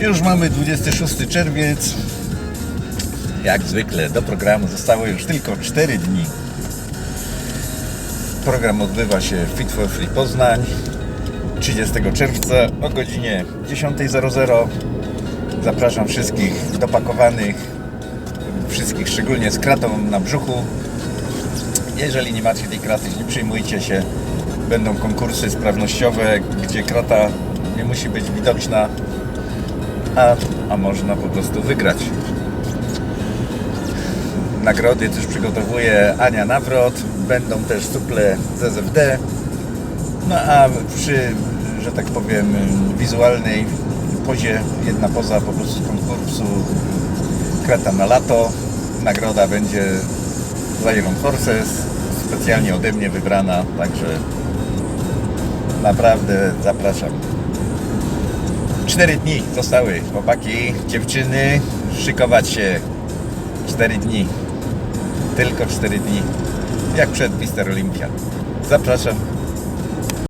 Już mamy 26 czerwiec. Jak zwykle do programu zostało już tylko 4 dni. Program odbywa się w Fit for Free Poznań 30 czerwca o godzinie 10.00. Zapraszam wszystkich dopakowanych, wszystkich szczególnie z kratą na brzuchu. Jeżeli nie macie tej kraty, nie przejmujcie się. Będą konkursy sprawnościowe, gdzie krata nie musi być widoczna, a, a można po prostu wygrać. Nagrody też przygotowuje Ania Nawrot. Będą też suple z SFD. No a przy, że tak powiem, wizualnej pozie, jedna poza po prostu z konkursu Kreta na lato. Nagroda będzie z Iron Forces, specjalnie ode mnie wybrana, także naprawdę zapraszam. Cztery dni zostały, chłopaki, dziewczyny, szykować się. Cztery dni. Tylko cztery dni. Jak przed Mister Olympia. Zapraszam.